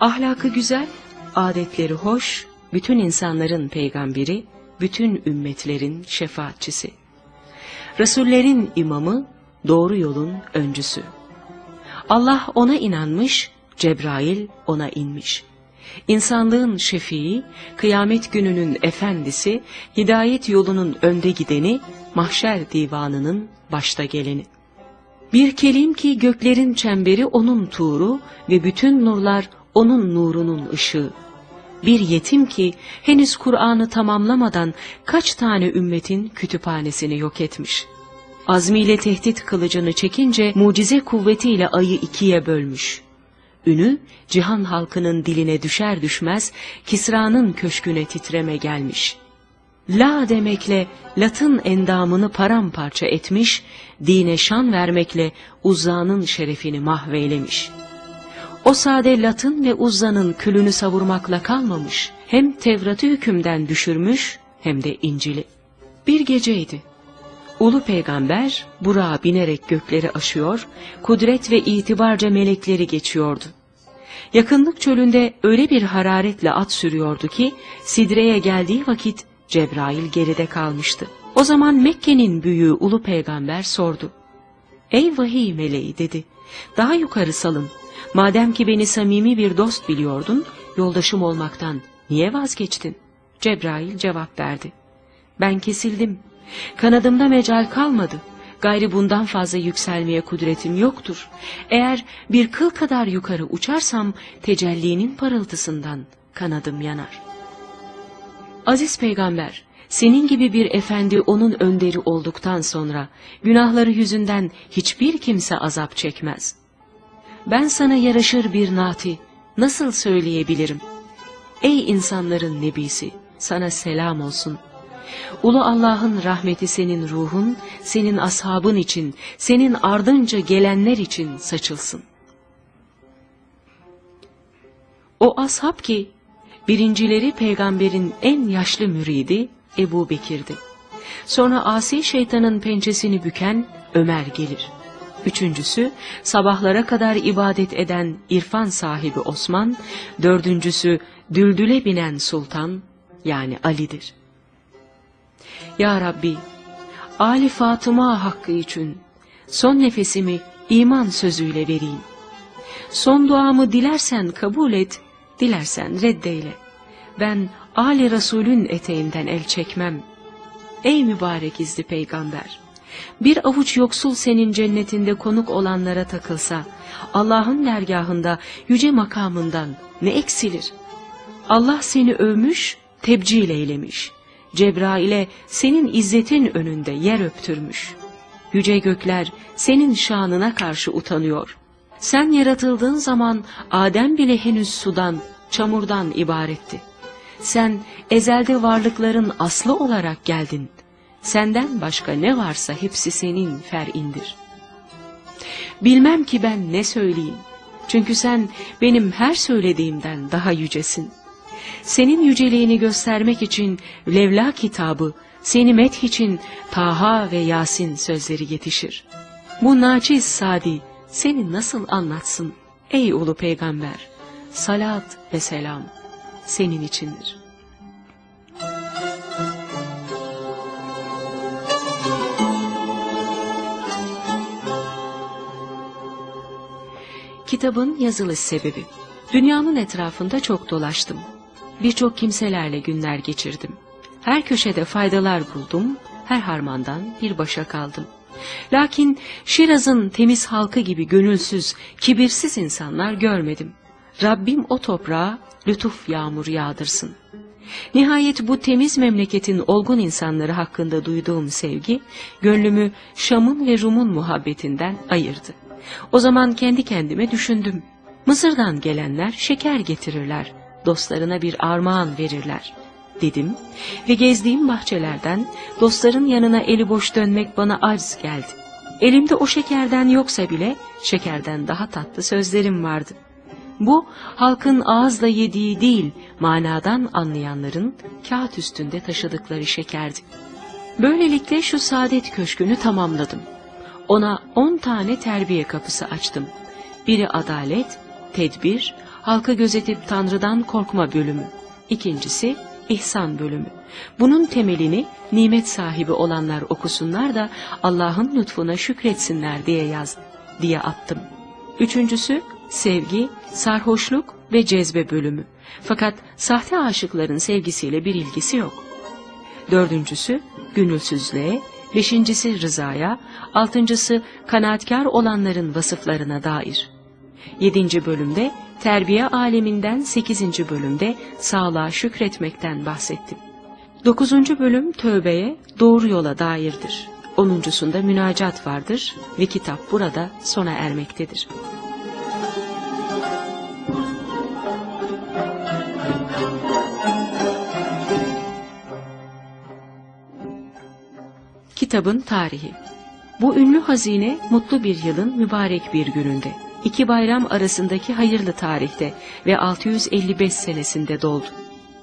Ahlakı güzel, adetleri hoş, bütün insanların peygamberi, bütün ümmetlerin şefaatçisi. Resullerin imamı, doğru yolun öncüsü. Allah ona inanmış, Cebrail ona inmiş. İnsanlığın şefii, kıyamet gününün efendisi, hidayet yolunun önde gideni, mahşer divanının başta geleni. Bir kelim ki göklerin çemberi onun tuğru ve bütün nurlar onun nurunun ışığı. Bir yetim ki henüz Kur'an'ı tamamlamadan kaç tane ümmetin kütüphanesini yok etmiş. Azmiyle tehdit kılıcını çekince mucize kuvvetiyle ayı ikiye bölmüş. Ünü cihan halkının diline düşer düşmez Kisra'nın köşküne titreme gelmiş. La demekle Lat'ın endamını paramparça etmiş, dine şan vermekle Uzza'nın şerefini mahveylemiş.'' O sade Lat'ın ve Uzza'nın külünü savurmakla kalmamış, hem Tevrat'ı hükümden düşürmüş hem de İncil'i. Bir geceydi. Ulu peygamber Burak'a binerek gökleri aşıyor, kudret ve itibarca melekleri geçiyordu. Yakınlık çölünde öyle bir hararetle at sürüyordu ki, Sidre'ye geldiği vakit Cebrail geride kalmıştı. O zaman Mekke'nin büyüğü Ulu peygamber sordu. Ey vahiy meleği dedi, daha yukarı salın, Madem ki beni samimi bir dost biliyordun, yoldaşım olmaktan niye vazgeçtin? Cebrail cevap verdi. Ben kesildim. Kanadımda mecal kalmadı. Gayri bundan fazla yükselmeye kudretim yoktur. Eğer bir kıl kadar yukarı uçarsam tecellinin parıltısından kanadım yanar. Aziz peygamber, senin gibi bir efendi onun önderi olduktan sonra günahları yüzünden hiçbir kimse azap çekmez.'' Ben sana yaraşır bir nati nasıl söyleyebilirim? Ey insanların nebisi, sana selam olsun. Ulu Allah'ın rahmeti senin ruhun, senin ashabın için, senin ardınca gelenler için saçılsın. O ashab ki, birincileri peygamberin en yaşlı müridi Ebu Bekir'di. Sonra asi şeytanın pençesini büken Ömer gelir.'' Üçüncüsü sabahlara kadar ibadet eden irfan sahibi Osman, dördüncüsü düldüle binen sultan yani Ali'dir. Ya Rabbi, Ali Fatıma hakkı için son nefesimi iman sözüyle vereyim. Son duamı dilersen kabul et, dilersen reddeyle. Ben Ali Resulün eteğinden el çekmem. Ey mübarek izli peygamber! Bir avuç yoksul senin cennetinde konuk olanlara takılsa, Allah'ın dergahında yüce makamından ne eksilir? Allah seni övmüş, tebcil eylemiş. Cebrail'e senin izzetin önünde yer öptürmüş. Yüce gökler senin şanına karşı utanıyor. Sen yaratıldığın zaman Adem bile henüz sudan, çamurdan ibaretti. Sen ezelde varlıkların aslı olarak geldin. Senden başka ne varsa hepsi senin fer'indir. Bilmem ki ben ne söyleyeyim. Çünkü sen benim her söylediğimden daha yücesin. Senin yüceliğini göstermek için Levla kitabı, seni meth için Taha ve Yasin sözleri yetişir. Bu naçiz Sadi seni nasıl anlatsın ey ulu peygamber? Salat ve selam senin içindir. Kitabın yazılış sebebi. Dünyanın etrafında çok dolaştım. Birçok kimselerle günler geçirdim. Her köşede faydalar buldum, her harmandan bir başa kaldım. Lakin Şiraz'ın temiz halkı gibi gönülsüz, kibirsiz insanlar görmedim. Rabbim o toprağa lütuf yağmur yağdırsın. Nihayet bu temiz memleketin olgun insanları hakkında duyduğum sevgi, gönlümü Şam'ın ve Rum'un muhabbetinden ayırdı. O zaman kendi kendime düşündüm. Mısır'dan gelenler şeker getirirler, dostlarına bir armağan verirler dedim ve gezdiğim bahçelerden dostların yanına eli boş dönmek bana arz geldi. Elimde o şekerden yoksa bile şekerden daha tatlı sözlerim vardı. Bu halkın ağızla yediği değil manadan anlayanların kağıt üstünde taşıdıkları şekerdi. Böylelikle şu saadet köşkünü tamamladım. Ona on tane terbiye kapısı açtım. Biri adalet, tedbir, halkı gözetip Tanrı'dan korkma bölümü. İkincisi ihsan bölümü. Bunun temelini nimet sahibi olanlar okusunlar da Allah'ın lütfuna şükretsinler diye yazdım, diye attım. Üçüncüsü sevgi, sarhoşluk ve cezbe bölümü. Fakat sahte aşıkların sevgisiyle bir ilgisi yok. Dördüncüsü gönülsüzlüğe, beşincisi rızaya, altıncısı kanaatkar olanların vasıflarına dair. Yedinci bölümde terbiye aleminden sekizinci bölümde sağlığa şükretmekten bahsettim. Dokuzuncu bölüm tövbeye, doğru yola dairdir. Onuncusunda münacat vardır ve kitap burada sona ermektedir. Kitabın tarihi Bu ünlü hazine mutlu bir yılın mübarek bir gününde, iki bayram arasındaki hayırlı tarihte ve 655 senesinde doldu.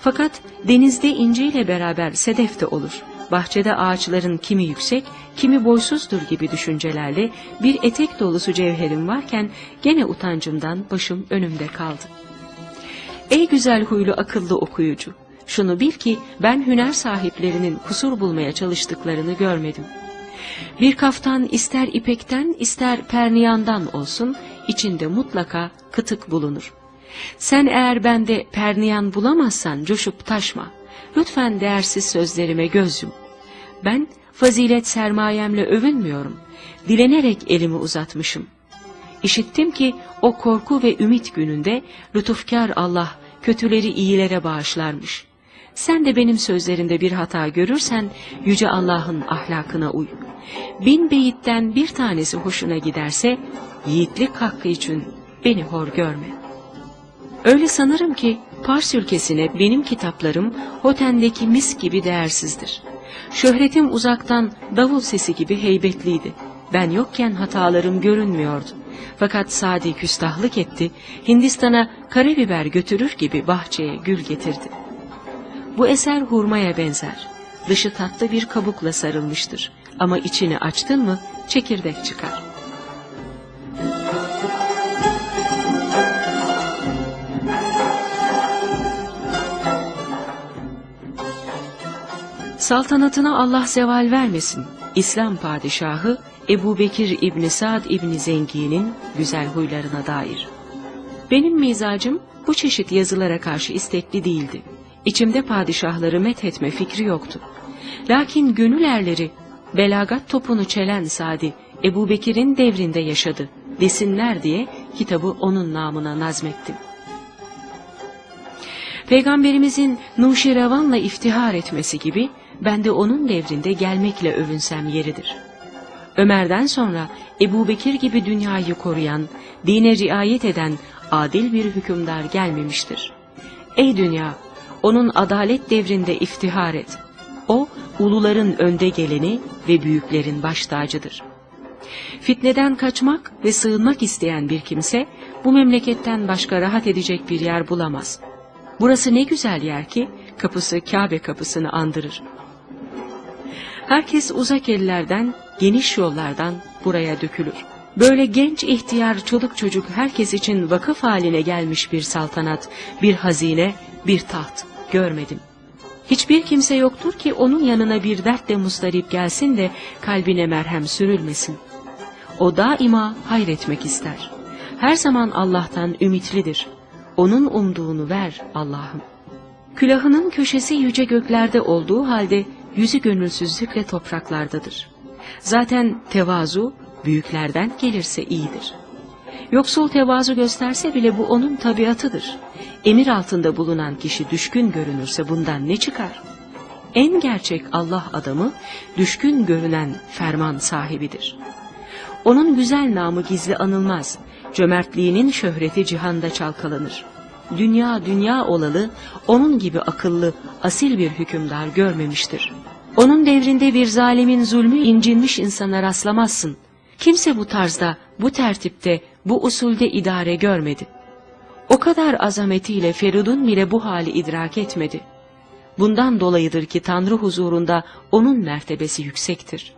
Fakat denizde inciyle beraber sedef de olur. Bahçede ağaçların kimi yüksek, kimi boysuzdur gibi düşüncelerle bir etek dolusu cevherim varken gene utancımdan başım önümde kaldı. Ey güzel huylu akıllı okuyucu! Şunu bil ki ben hüner sahiplerinin kusur bulmaya çalıştıklarını görmedim. Bir kaftan ister ipekten ister perniyandan olsun, içinde mutlaka kıtık bulunur. Sen eğer bende perniyan bulamazsan coşup taşma. Lütfen değersiz sözlerime göz yum. Ben fazilet sermayemle övünmüyorum. Dilenerek elimi uzatmışım. İşittim ki o korku ve ümit gününde lütufkar Allah kötüleri iyilere bağışlarmış. Sen de benim sözlerimde bir hata görürsen Yüce Allah'ın ahlakına uy. Bin beyitten bir tanesi hoşuna giderse yiğitlik hakkı için beni hor görme. Öyle sanırım ki Pars ülkesine benim kitaplarım Hoten'deki mis gibi değersizdir. Şöhretim uzaktan davul sesi gibi heybetliydi. Ben yokken hatalarım görünmüyordu. Fakat Sadi küstahlık etti, Hindistan'a karabiber götürür gibi bahçeye gül getirdi. Bu eser hurmaya benzer. Dışı tatlı bir kabukla sarılmıştır. Ama içini açtın mı çekirdek çıkar. Saltanatına Allah zeval vermesin. İslam padişahı Ebu Bekir İbni Sa'd İbni Zengi'nin güzel huylarına dair. Benim mizacım bu çeşit yazılara karşı istekli değildi. İçimde padişahları methetme fikri yoktu. Lakin gönül erleri belagat topunu çelen Sadi Ebu Bekir'in devrinde yaşadı desinler diye kitabı onun namına nazmettim. Peygamberimizin Nuşirevan'la iftihar etmesi gibi ben de onun devrinde gelmekle övünsem yeridir. Ömer'den sonra Ebu Bekir gibi dünyayı koruyan, dine riayet eden adil bir hükümdar gelmemiştir. Ey dünya! Onun adalet devrinde iftihar et. O, uluların önde geleni ve büyüklerin baş tacıdır. Fitneden kaçmak ve sığınmak isteyen bir kimse, bu memleketten başka rahat edecek bir yer bulamaz. Burası ne güzel yer ki, kapısı Kabe kapısını andırır. Herkes uzak ellerden, geniş yollardan buraya dökülür. Böyle genç ihtiyar çoluk çocuk herkes için vakıf haline gelmiş bir saltanat, bir hazine, bir taht görmedim. Hiçbir kimse yoktur ki onun yanına bir dertle mustarip gelsin de kalbine merhem sürülmesin. O daima hayretmek ister. Her zaman Allah'tan ümitlidir. Onun umduğunu ver Allah'ım. Külahının köşesi yüce göklerde olduğu halde yüzü gönülsüzlükle topraklardadır. Zaten tevazu büyüklerden gelirse iyidir. Yoksul tevazu gösterse bile bu onun tabiatıdır. Emir altında bulunan kişi düşkün görünürse bundan ne çıkar? En gerçek Allah adamı düşkün görünen ferman sahibidir. Onun güzel namı gizli anılmaz. Cömertliğinin şöhreti cihanda çalkalanır. Dünya dünya olalı onun gibi akıllı, asil bir hükümdar görmemiştir. Onun devrinde bir zalimin zulmü incinmiş insana rastlamazsın. Kimse bu tarzda, bu tertipte, bu usulde idare görmedi. O kadar azametiyle Feridun bile bu hali idrak etmedi. Bundan dolayıdır ki Tanrı huzurunda onun mertebesi yüksektir.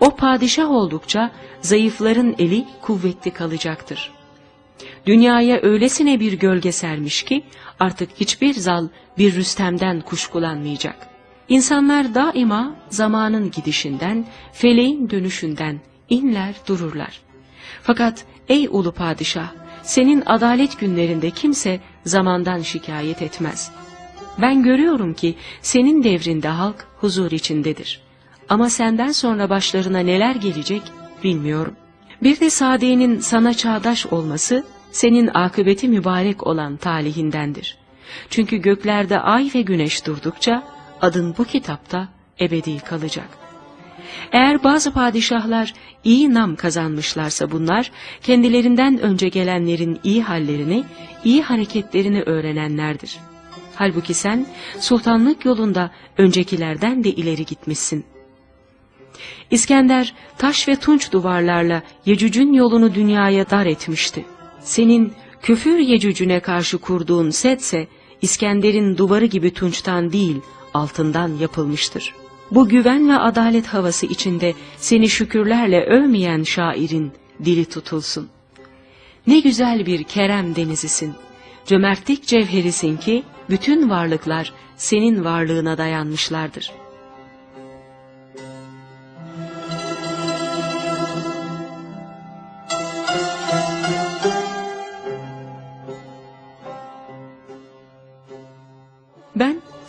O padişah oldukça zayıfların eli kuvvetli kalacaktır. Dünyaya öylesine bir gölge sermiş ki artık hiçbir zal bir Rüstem'den kuşkulanmayacak. İnsanlar daima zamanın gidişinden, feleğin dönüşünden inler dururlar. Fakat ey ulu padişah, senin adalet günlerinde kimse zamandan şikayet etmez. Ben görüyorum ki senin devrinde halk huzur içindedir. Ama senden sonra başlarına neler gelecek bilmiyorum. Bir de Sade'nin sana çağdaş olması senin akıbeti mübarek olan talihindendir. Çünkü göklerde ay ve güneş durdukça adın bu kitapta ebedi kalacak. Eğer bazı padişahlar iyi nam kazanmışlarsa bunlar, kendilerinden önce gelenlerin iyi hallerini, iyi hareketlerini öğrenenlerdir. Halbuki sen sultanlık yolunda öncekilerden de ileri gitmişsin. İskender taş ve tunç duvarlarla Yecüc'ün yolunu dünyaya dar etmişti. Senin küfür Yecüc'üne karşı kurduğun setse İskender'in duvarı gibi tunçtan değil altından yapılmıştır. Bu güven ve adalet havası içinde seni şükürlerle övmeyen şairin dili tutulsun. Ne güzel bir kerem denizisin, cömertlik cevherisin ki bütün varlıklar senin varlığına dayanmışlardır.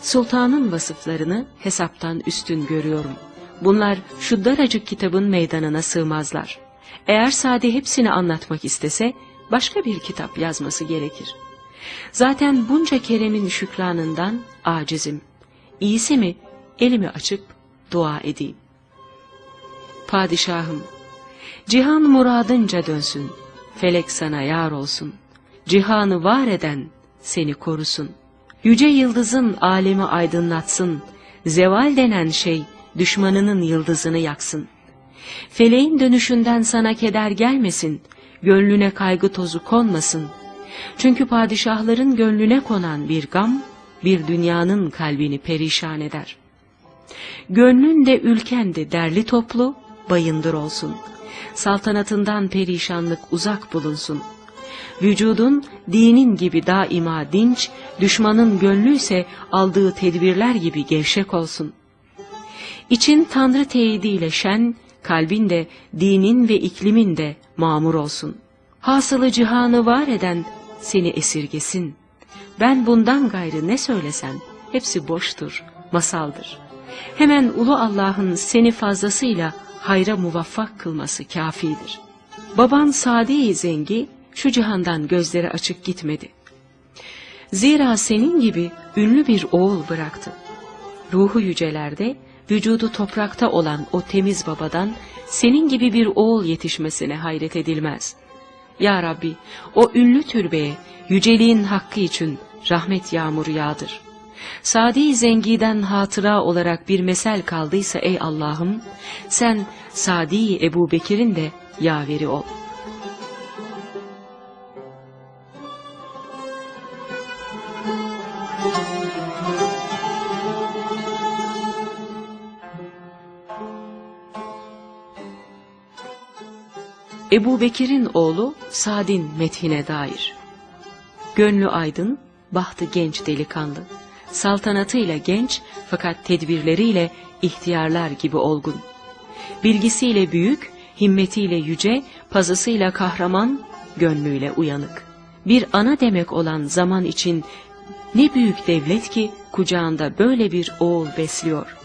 Sultanın vasıflarını hesaptan üstün görüyorum. Bunlar şu daracık kitabın meydanına sığmazlar. Eğer Sade hepsini anlatmak istese başka bir kitap yazması gerekir. Zaten bunca keremin şükranından acizim. İyisi mi elimi açıp dua edeyim. Padişahım, cihan muradınca dönsün, felek sana yar olsun. Cihanı var eden seni korusun. Yüce yıldızın alemi aydınlatsın, zeval denen şey düşmanının yıldızını yaksın. Feleğin dönüşünden sana keder gelmesin, gönlüne kaygı tozu konmasın. Çünkü padişahların gönlüne konan bir gam, bir dünyanın kalbini perişan eder. Gönlün de ülken de derli toplu, bayındır olsun. Saltanatından perişanlık uzak bulunsun.'' Vücudun dinin gibi daima dinç, düşmanın gönlü ise aldığı tedbirler gibi gevşek olsun. İçin Tanrı teyidiyle şen, kalbin de dinin ve iklimin de mamur olsun. Hasılı cihanı var eden seni esirgesin. Ben bundan gayrı ne söylesem hepsi boştur, masaldır. Hemen ulu Allah'ın seni fazlasıyla hayra muvaffak kılması kafidir. Baban Sadi Zengi şu cihandan gözleri açık gitmedi. Zira senin gibi ünlü bir oğul bıraktı. Ruhu yücelerde, vücudu toprakta olan o temiz babadan senin gibi bir oğul yetişmesine hayret edilmez. Ya Rabbi, o ünlü türbeye yüceliğin hakkı için rahmet yağmuru yağdır. Sadi Zengi'den hatıra olarak bir mesel kaldıysa ey Allah'ım, sen Sadi Ebu Bekir'in de yaveri ol.'' Ebu Bekir'in oğlu Sad'in methine dair. Gönlü aydın, bahtı genç delikanlı. Saltanatıyla genç fakat tedbirleriyle ihtiyarlar gibi olgun. Bilgisiyle büyük, himmetiyle yüce, pazısıyla kahraman, gönlüyle uyanık. Bir ana demek olan zaman için ne büyük devlet ki kucağında böyle bir oğul besliyor.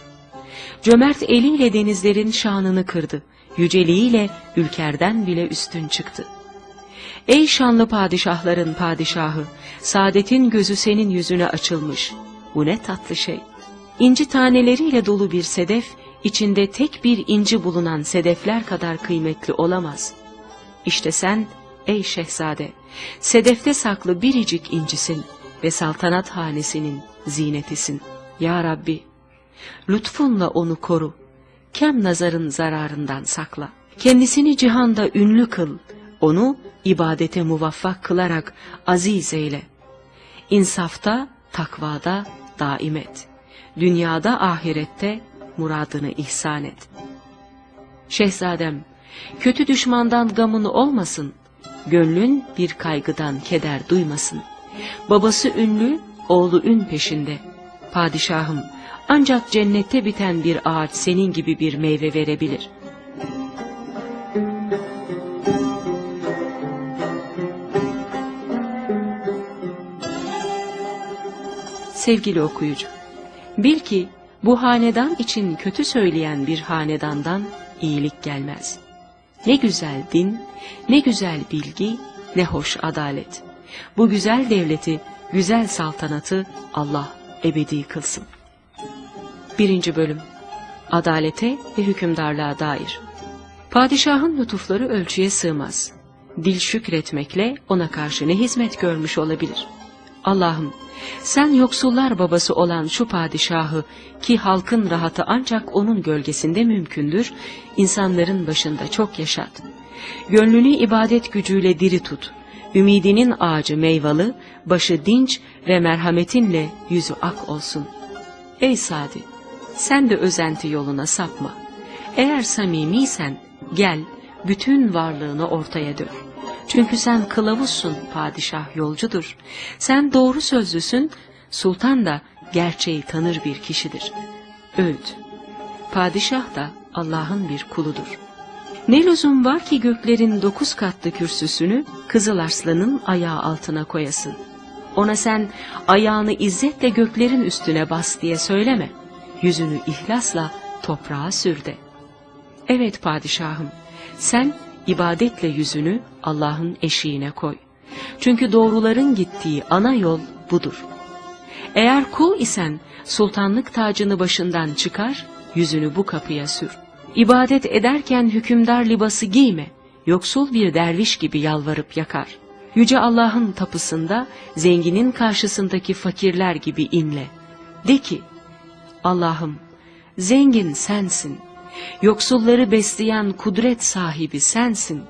Cömert eliyle denizlerin şanını kırdı yüceliğiyle ülkerden bile üstün çıktı. Ey şanlı padişahların padişahı, saadetin gözü senin yüzüne açılmış. Bu ne tatlı şey. İnci taneleriyle dolu bir sedef, içinde tek bir inci bulunan sedefler kadar kıymetli olamaz. İşte sen, ey şehzade, sedefte saklı biricik incisin ve saltanat hanesinin zinetisin. Ya Rabbi, lütfunla onu koru kem nazarın zararından sakla. Kendisini cihanda ünlü kıl, onu ibadete muvaffak kılarak aziz eyle. İnsafta, takvada daim et. Dünyada ahirette muradını ihsan et. Şehzadem, kötü düşmandan gamını olmasın, gönlün bir kaygıdan keder duymasın. Babası ünlü, oğlu ün peşinde. Padişahım, ancak cennette biten bir ağaç senin gibi bir meyve verebilir. Sevgili okuyucu, bil ki bu hanedan için kötü söyleyen bir hanedandan iyilik gelmez. Ne güzel din, ne güzel bilgi, ne hoş adalet. Bu güzel devleti, güzel saltanatı Allah ebedi kılsın. Birinci bölüm Adalete ve hükümdarlığa dair Padişahın lütufları ölçüye sığmaz. Dil şükretmekle ona karşı ne hizmet görmüş olabilir? Allah'ım sen yoksullar babası olan şu padişahı ki halkın rahatı ancak onun gölgesinde mümkündür, insanların başında çok yaşat. Gönlünü ibadet gücüyle diri tut. Ümidinin ağacı meyvalı, başı dinç ve merhametinle yüzü ak olsun. Ey Sadi, sen de özenti yoluna sapma. Eğer samimiysen gel, bütün varlığını ortaya dök. Çünkü sen kılavuzsun, padişah yolcudur. Sen doğru sözlüsün, sultan da gerçeği tanır bir kişidir. Öğüt Padişah da Allah'ın bir kuludur. Ne lüzum var ki göklerin dokuz katlı kürsüsünü Kızıl Arslan'ın ayağı altına koyasın. Ona sen ayağını izzetle göklerin üstüne bas diye söyleme. Yüzünü ihlasla toprağa sür de. Evet padişahım, sen ibadetle yüzünü Allah'ın eşiğine koy. Çünkü doğruların gittiği ana yol budur. Eğer kul isen sultanlık tacını başından çıkar, yüzünü bu kapıya sür. İbadet ederken hükümdar libası giyme, yoksul bir derviş gibi yalvarıp yakar. Yüce Allah'ın tapısında zenginin karşısındaki fakirler gibi inle. De ki, Allah'ım zengin sensin, yoksulları besleyen kudret sahibi sensin.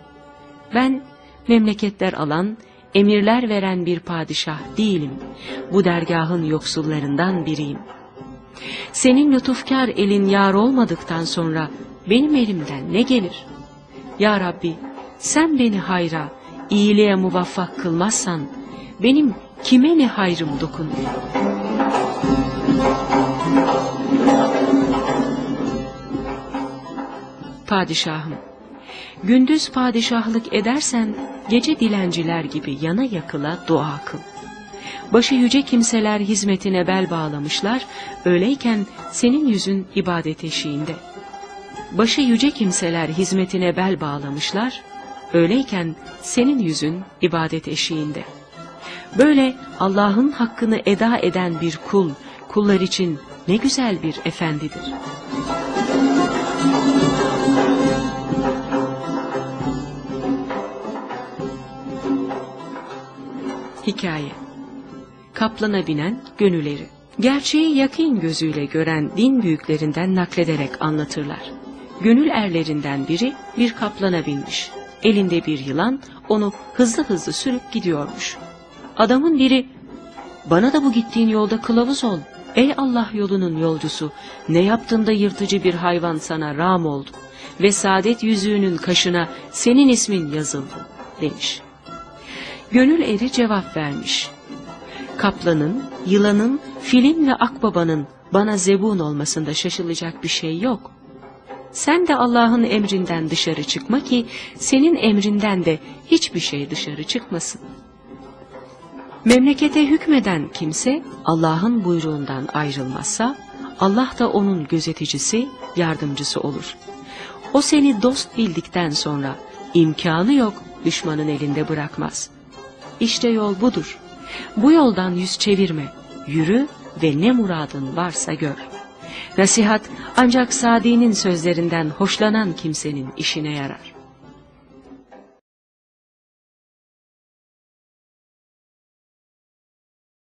Ben memleketler alan, emirler veren bir padişah değilim. Bu dergahın yoksullarından biriyim. Senin lütufkar elin yar olmadıktan sonra benim elimden ne gelir? Ya Rabbi sen beni hayra, iyiliğe muvaffak kılmazsan benim kime ne hayrım dokunur? Padişahım, gündüz padişahlık edersen gece dilenciler gibi yana yakıla dua kıl. Başı yüce kimseler hizmetine bel bağlamışlar, öyleyken senin yüzün ibadet eşiğinde. Başı yüce kimseler hizmetine bel bağlamışlar, öyleyken senin yüzün ibadet eşiğinde. Böyle Allah'ın hakkını eda eden bir kul, kullar için ne güzel bir efendidir. Hikaye Kaplana binen gönülleri Gerçeği yakın gözüyle gören din büyüklerinden naklederek anlatırlar. Gönül erlerinden biri bir kaplana binmiş. Elinde bir yılan onu hızlı hızlı sürüp gidiyormuş. Adamın biri, bana da bu gittiğin yolda kılavuz ol. Ey Allah yolunun yolcusu, ne yaptığında yırtıcı bir hayvan sana ram oldu ve saadet yüzüğünün kaşına senin ismin yazıldı demiş. Gönül eri cevap vermiş. Kaplanın, yılanın, filin ve akbabanın bana zebun olmasında şaşılacak bir şey yok. Sen de Allah'ın emrinden dışarı çıkma ki senin emrinden de hiçbir şey dışarı çıkmasın. Memlekete hükmeden kimse Allah'ın buyruğundan ayrılmazsa Allah da onun gözeticisi, yardımcısı olur. O seni dost bildikten sonra imkanı yok düşmanın elinde bırakmaz. İşte yol budur. Bu yoldan yüz çevirme, yürü ve ne muradın varsa gör. Nasihat ancak Sadi'nin sözlerinden hoşlanan kimsenin işine yarar.